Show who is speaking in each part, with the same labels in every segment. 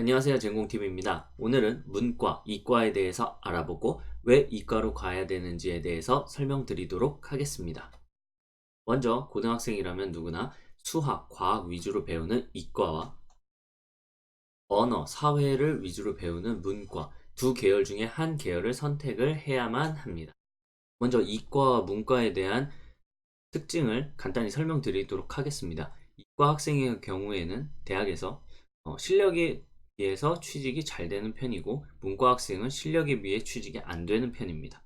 Speaker 1: 안녕하세요. 전공TV입니다. 오늘은 문과, 이과에 대해서 알아보고 왜 이과로 가야 되는지에 대해서 설명드리도록 하겠습니다. 먼저 고등학생이라면 누구나 수학, 과학 위주로 배우는 이과와 언어, 사회를 위주로 배우는 문과 두 계열 중에 한 계열을 선택을 해야만 합니다. 먼저 이과와 문과에 대한 특징을 간단히 설명드리도록 하겠습니다. 이과 학생의 경우에는 대학에서 어, 실력에 비해서 취직이 잘 되는 편이고 문과 학생은 실력에 비해 취직이 안 되는 편입니다.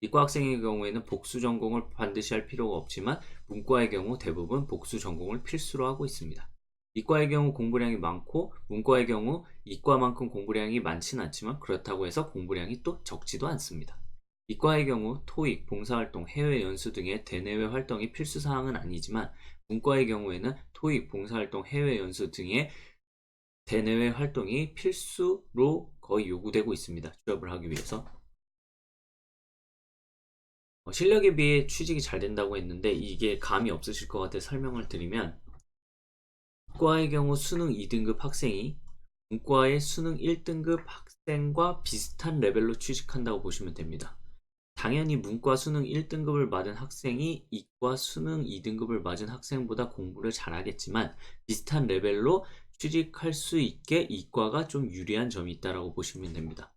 Speaker 1: 이과 학생의 경우에는 복수 전공을 반드시 할 필요가 없지만 문과의 경우 대부분 복수 전공을 필수로 하고 있습니다. 이과의 경우 공부량이 많고 문과의 경우 이과만큼 공부량이 많지는 않지만 그렇다고 해서 공부량이 또 적지도 않습니다. 이과의 경우 토익, 봉사활동, 해외 연수 등의 대내외 활동이 필수 사항은 아니지만 문과의 경우에는 토익, 봉사활동, 해외 연수 등의 대내외 활동이 필수로 거의 요구되고 있습니다. 취업을 하기 위해서. 어, 실력에 비해 취직이 잘 된다고 했는데 이게 감이 없으실 것 같아 설명을 드리면 문과의 경우 수능 2등급 학생이 문과의 수능 1등급 학생과 비슷한 레벨로 취직한다고 보시면 됩니다. 당연히 문과 수능 1등급을 맞은 학생이 이과 수능 2등급을 맞은 학생보다 공부를 잘하겠지만 비슷한 레벨로 취직할 수 있게 이과가 좀 유리한 점이 있다고 보시면 됩니다.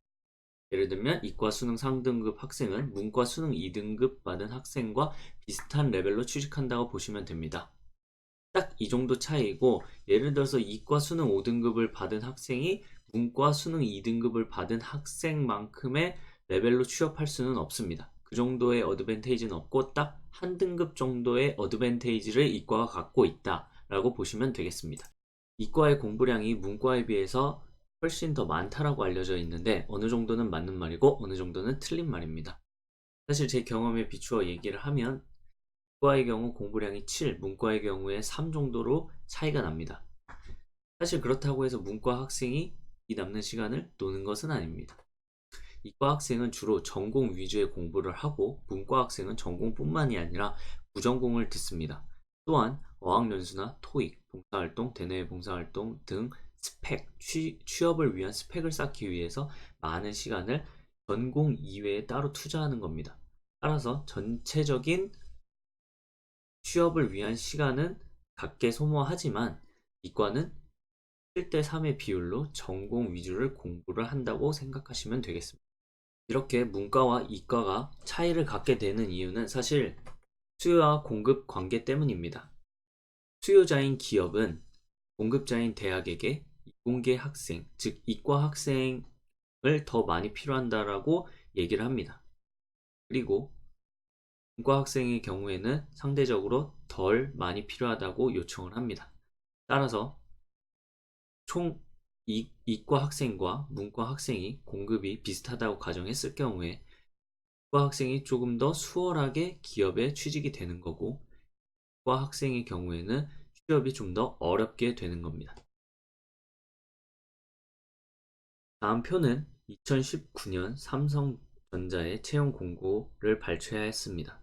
Speaker 1: 예를 들면 이과 수능 3등급 학생은 문과 수능 2등급 받은 학생과 비슷한 레벨로 취직한다고 보시면 됩니다. 딱 이 정도 차이고 예를 들어서 이과 수능 5등급을 받은 학생이 문과 수능 2등급을 받은 학생만큼의 레벨로 취업할 수는 없습니다. 그 정도의 어드밴테이지는 없고 딱 한 등급 정도의 어드밴테이지를 이과가 갖고 있다라고 보시면 되겠습니다. 이과의 공부량이 문과에 비해서 훨씬 더 많다라고 알려져 있는데 어느 정도는 맞는 말이고 어느 정도는 틀린 말입니다. 사실 제 경험에 비추어 얘기를 하면 이과의 경우 공부량이 7, 문과의 경우에 3 정도로 차이가 납니다. 사실 그렇다고 해서 문과 학생이 이 남는 시간을 노는 것은 아닙니다. 이과 학생은 주로 전공 위주의 공부를 하고 문과 학생은 전공뿐만이 아니라 부전공을 듣습니다. 또한 어학연수나 토익, 봉사활동, 대내외 봉사활동 등 스펙, 취, 취업을 위한 스펙을 쌓기 위해서 많은 시간을 전공 이외에 따로 투자하는 겁니다. 따라서 전체적인 취업을 위한 시간은 각게 소모하지만 이과는 7대 3의 비율로 전공 위주를 공부를 한다고 생각하시면 되겠습니다. 이렇게 문과와 이과가 차이를 갖게 되는 이유는 사실 수요와 공급 관계 때문입니다. 수요자인 기업은 공급자인 대학에게 이공계 학생, 즉 이과 학생을 더 많이 필요한다라고 얘기를 합니다. 그리고 문과 학생의 경우에는 상대적으로 덜 많이 필요하다고 요청을 합니다. 따라서 총 이, 이과 학생과 문과 학생이 공급이 비슷하다고 가정했을 경우에 이과 학생이 조금 더 수월하게 기업에 취직이 되는 거고 이과 학생의 경우에는 취업이 좀 더 어렵게 되는 겁니다. 다음 표는 2019년 삼성전자의 채용 공고를 발췌하였습니다.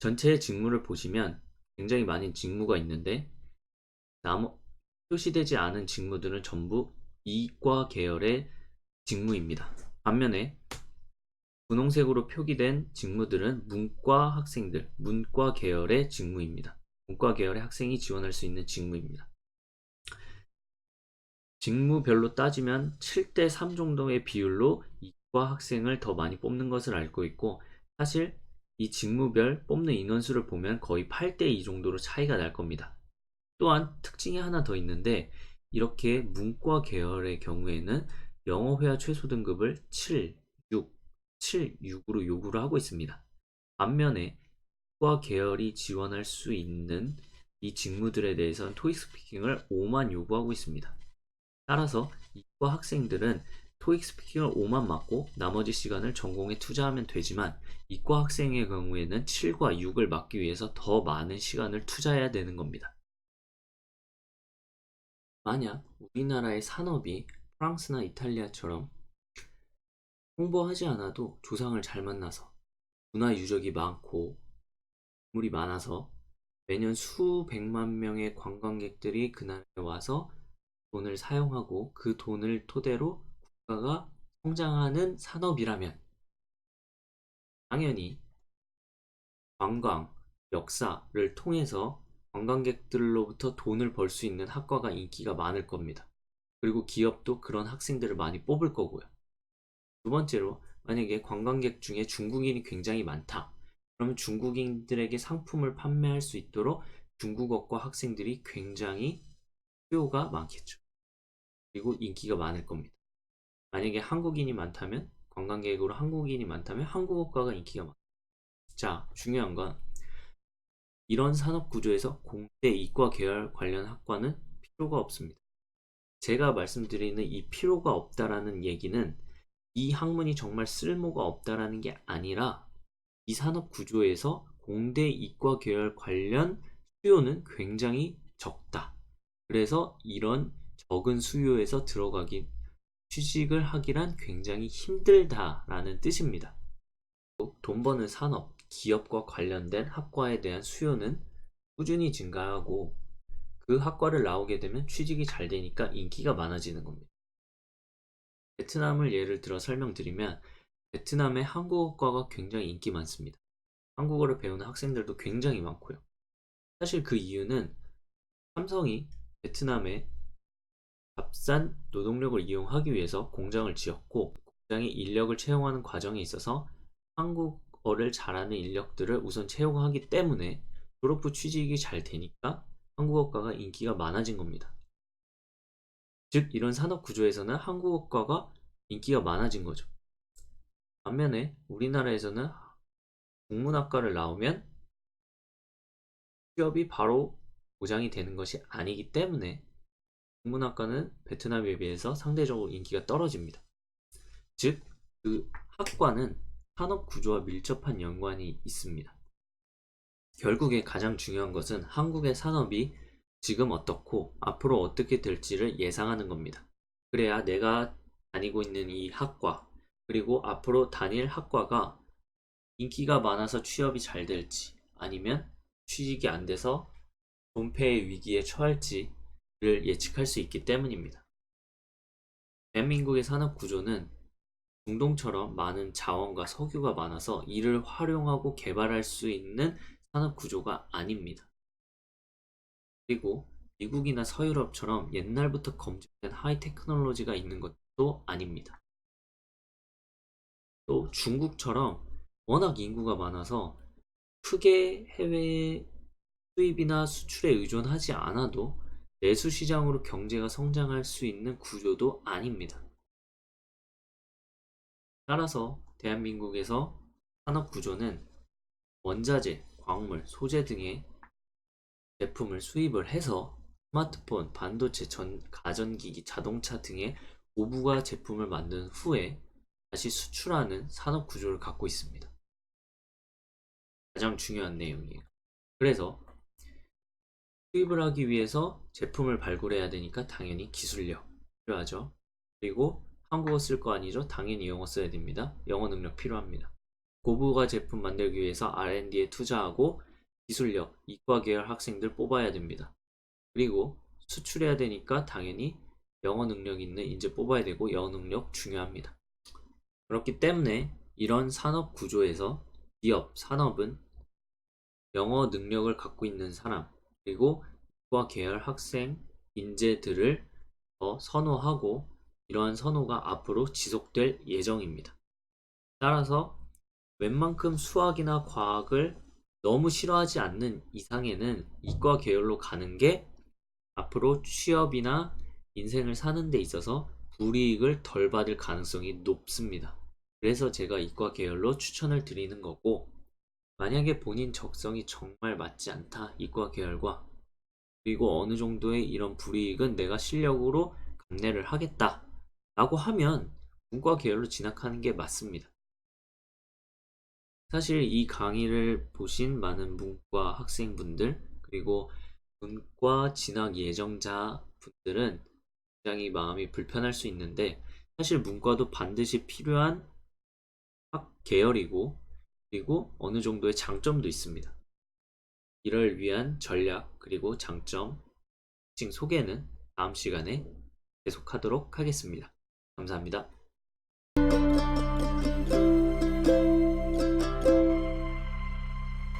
Speaker 1: 전체 직무를 보시면 굉장히 많은 직무가 있는데 나머, 표시되지 않은 직무들은 전부 이과 계열의 직무입니다. 반면에 분홍색으로 표기된 직무들은 문과 학생들, 문과 계열의 직무입니다. 문과 계열의 학생이 지원할 수 있는 직무입니다. 직무별로 따지면 7대 3 정도의 비율로 이과 학생을 더 많이 뽑는 것을 알고 있고 사실 이 직무별 뽑는 인원수를 보면 거의 8대 2 정도로 차이가 날 겁니다. 또한 특징이 하나 더 있는데 이렇게 문과 계열의 경우에는 영어 회화 최소 등급을 7, 6, 7, 6으로 요구를 하고 있습니다. 반면에 이 과 계열이 지원할 수 있는 이 직무들에 대해서는 토익 스피킹을 5만 요구하고 있습니다. 따라서 이과 학생들은 토익 스피킹을 5만 맞고 나머지 시간을 전공에 투자하면 되지만 이과 학생의 경우에는 7과 6을 맞기 위해서 더 많은 시간을 투자해야 되는 겁니다. 만약 우리나라의 산업이 프랑스나 이탈리아처럼 홍보하지 않아도 조상을 잘 만나서 문화 유적이 많고 물이 많아서 매년 수백만 명의 관광객들이 그날에 와서 돈을 사용하고 그 돈을 토대로 국가가 성장하는 산업이라면 당연히 관광, 역사를 통해서 관광객들로부터 돈을 벌 수 있는 학과가 인기가 많을 겁니다. 그리고 기업도 그런 학생들을 많이 뽑을 거고요. 두 번째로, 만약에 관광객 중에 중국인이 굉장히 많다. 그러면 중국인들에게 상품을 판매할 수 있도록 중국어과 학생들이 굉장히 수요가 많겠죠. 그리고 인기가 많을 겁니다. 만약에 한국인이 많다면, 관광객으로 한국인이 많다면 한국어과가 인기가 많아요. 자, 중요한 건 이런 산업 구조에서 공대 이과 계열 관련 학과는 필요가 없습니다. 제가 말씀드리는 이 필요가 없다라는 얘기는 이 학문이 정말 쓸모가 없다라는 게 아니라 이 산업 구조에서 공대 이과 계열 관련 수요는 굉장히 적다. 그래서 이런 적은 수요에서 들어가기 취직을 하기란 굉장히 힘들다라는 뜻입니다. 돈 버는 산업, 기업과 관련된 학과에 대한 수요는 꾸준히 증가하고 그 학과를 나오게 되면 취직이 잘 되니까 인기가 많아지는 겁니다. 베트남을 예를 들어 설명드리면 베트남의 한국어과가 굉장히 인기 많습니다. 한국어를 배우는 학생들도 굉장히 많고요. 사실 그 이유는 삼성이 베트남에 값싼 노동력을 이용하기 위해서 공장을 지었고 공장이 인력을 채용하는 과정에 있어서 한국어를 잘하는 인력들을 우선 채용하기 때문에 졸업 후 취직이 잘 되니까 한국어과가 인기가 많아진 겁니다. 즉 이런 산업 구조에서는 한국어과가 인기가 많아진 거죠. 반면에 우리나라에서는 국문학과를 나오면 취업이 바로 보장이 되는 것이 아니기 때문에 국문학과는 베트남에 비해서 상대적으로 인기가 떨어집니다. 즉, 그 학과는 산업 구조와 밀접한 연관이 있습니다. 결국에 가장 중요한 것은 한국의 산업이 지금 어떻고 앞으로 어떻게 될지를 예상하는 겁니다. 그래야 내가 다니고 있는 이 학과, 그리고 앞으로 다닐 학과가 인기가 많아서 취업이 잘 될지, 아니면 취직이 안 돼서 존폐의 위기에 처할지를 예측할 수 있기 때문입니다. 대한민국의 산업 구조는 중동처럼 많은 자원과 석유가 많아서 이를 활용하고 개발할 수 있는 산업 구조가 아닙니다. 그리고 미국이나 서유럽처럼 옛날부터 검증된 하이 테크놀로지가 있는 것도 아닙니다. 또 중국처럼 워낙 인구가 많아서 크게 해외 수입이나 수출에 의존하지 않아도 내수 시장으로 경제가 성장할 수 있는 구조도 아닙니다. 따라서 대한민국에서 산업 구조는 원자재, 광물, 소재 등의 제품을 수입을 해서 스마트폰, 반도체, 전, 가전기기, 자동차 등의 고부가 제품을 만든 후에 다시 수출하는 산업 구조를 갖고 있습니다. 가장 중요한 내용이에요. 그래서 수입을 하기 위해서 제품을 발굴해야 되니까 당연히 기술력 필요하죠. 그리고 한국어 쓸 거 아니죠? 당연히 영어 써야 됩니다. 영어 능력 필요합니다. 고부가 제품 만들기 위해서 R&D에 투자하고 기술력, 이과 계열 학생들 뽑아야 됩니다. 그리고 수출해야 되니까 당연히 영어 능력 있는 인재 뽑아야 되고 영어 능력 중요합니다. 그렇기 때문에 이런 산업 구조에서 기업, 산업은 영어 능력을 갖고 있는 사람, 그리고 이과 계열 학생, 인재들을 더 선호하고 이러한 선호가 앞으로 지속될 예정입니다. 따라서 웬만큼 수학이나 과학을 너무 싫어하지 않는 이상에는 이과 계열로 가는 게 앞으로 취업이나 인생을 사는 데 있어서 불이익을 덜 받을 가능성이 높습니다. 그래서 제가 이과 계열로 추천을 드리는 거고, 만약에 본인 적성이 정말 맞지 않다, 이과 계열과, 그리고 어느 정도의 이런 불이익은 내가 실력으로 감내를 하겠다, 라고 하면 문과 계열로 진학하는 게 맞습니다. 사실 이 강의를 보신 많은 문과 학생분들 그리고 문과 진학 예정자 분들은 굉장히 마음이 불편할 수 있는데 사실 문과도 반드시 필요한 학 계열이고 그리고 어느 정도의 장점도 있습니다. 이를 위한 전략 그리고 장점 특징 소개는 다음 시간에 계속하도록 하겠습니다. 감사합니다.